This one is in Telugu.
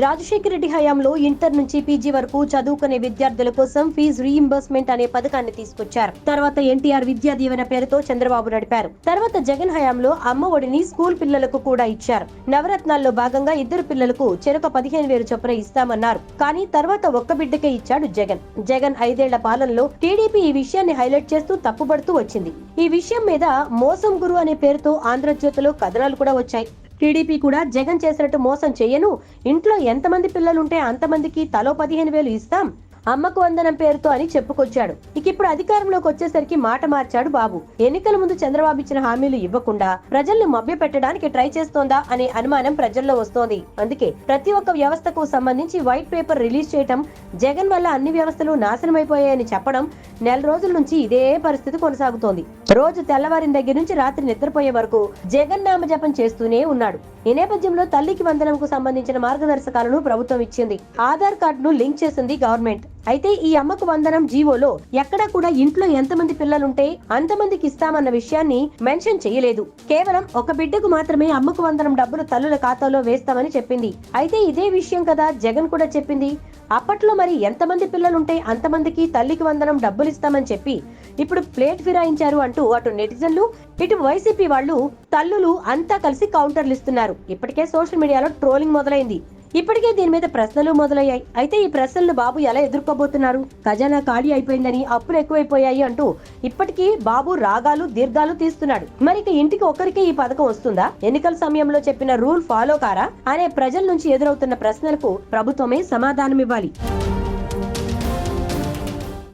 రాజశేఖర రెడ్డి హయాంలో ఇంటర్ నుంచి పీజీ వరకు చదువుకునే విద్యార్థుల కోసం ఫీజు రీఇంబర్స్మెంట్ అనే పథకాన్ని తీసుకొచ్చారు. తర్వాత ఎన్టీఆర్ విద్యా దీవెన పేరుతో చంద్రబాబు నడిపారు. తర్వాత జగన్ హయాంలో అమ్మ ఒడిని స్కూల్ పిల్లలకు కూడా ఇచ్చారు. నవరత్నాల్లో భాగంగా ఇద్దరు పిల్లలకు చెరొక పదిహేను వేలు చొప్పున ఇస్తామన్నారు. కానీ తర్వాత ఒక్క బిడ్డకే ఇచ్చాడు జగన్. జగన్ ఐదేళ్ళ పాలనలో టీడీపీ ఈ విషయాన్ని హైలైట్ చేస్తూ తప్పుపడుతూ వచ్చింది. ఈ విషయం మీద మోసం గురు అనే పేరుతో ఆంధ్రజ్యోతిలో కథనాలు కూడా వచ్చాయి. టీడీపీ కూడా జగన్ చేసినట్టు మోసం చేయను. ఇంట్లో ఎంతమంది పిల్లలుంటే అంతమందికి తలో పదిహేను వేలు ఇస్తాం. అమ్మకు వందనం పేరుతో అని చెప్పుకొచ్చాడు. ఇక ఇప్పుడు అధికారంలోకి వచ్చేసరికి మాట మార్చాడు బాబు. ఎన్నికల ముందు చంద్రబాబు ఇచ్చిన హామీలు ఇవ్వకుండా ప్రజల్ని మభ్య పెట్టడానికి ట్రై చేస్తోందా అనే అనుమానం ప్రజల్లో వస్తోంది. అందుకే ప్రతి ఒక్క వ్యవస్థకు సంబంధించి వైట్ పేపర్ రిలీజ్ చేయటం జగన్ వల్ల అన్ని వ్యవస్థలు నాశనమైపోయాయని చెప్పడం నెల రోజుల నుంచి ఇదే పరిస్థితి కొనసాగుతోంది. రోజు తెల్లవారిన దగ్గర నుంచి రాత్రి నిద్రపోయే వరకు జగన్ నామ జపం చేస్తూనే ఉన్నాడు. ఈ నేపథ్యంలో తల్లికి వందనంకు సంబంధించిన మార్గదర్శకాలను ప్రభుత్వం ఇచ్చింది. ఆధార్ కార్డును లింక్ చేసింది గవర్నమెంట్. అయితే ఈ అమ్మకు వందనం జీవోలో ఎక్కడా కూడా ఇంట్లో ఎంతమంది పిల్లలుంటే అంతమందికి ఇస్తామన్న విషయాన్ని మెన్షన్ చేయలేదు. కేవలం ఒక బిడ్డకు మాత్రమే అమ్మకు వందనం డబ్బులు తల్లుల ఖాతాలో వేస్తామని చెప్పింది. అయితే ఇదే విషయం కదా జగన్ కూడా చెప్పింది. అప్పట్లో మరి ఎంతమంది పిల్లలుంటే అంతమందికి తల్లికి వందనం డబ్బులు ఇస్తామని చెప్పి ఇప్పుడు ప్లేట్ ఫిరాయించారు అంటూ అటు నెటిజన్లు ఇటు వైసీపీ వాళ్ళు తల్లులు అంతా కలిసి కౌంటర్లు ఇస్తున్నారు. ఇప్పటికే సోషల్ మీడియాలో ట్రోలింగ్ మొదలైంది. ఇప్పటికే దీని మీద ప్రశ్నలు మొదలయ్యాయి. అయితే ఈ ప్రశ్నలను బాబు ఎలా ఎదుర్కోబోతున్నారు? ఖజానా ఖాళీ అయిపోయిందని అప్పులు ఎక్కువైపోయాయి అంటూ ఇప్పటికీ బాబు రాగాలు దీర్ఘాలు తీస్తున్నాడు. మరి ఇక ఇంటికి ఒకరికే ఈ పథకం వస్తుందా? ఎన్నికల సమయంలో చెప్పిన రూల్ ఫాలో కారా? అనే ప్రజల నుంచి ఎదురవుతున్న ప్రశ్నలకు ప్రభుత్వమే సమాధానం ఇవ్వాలి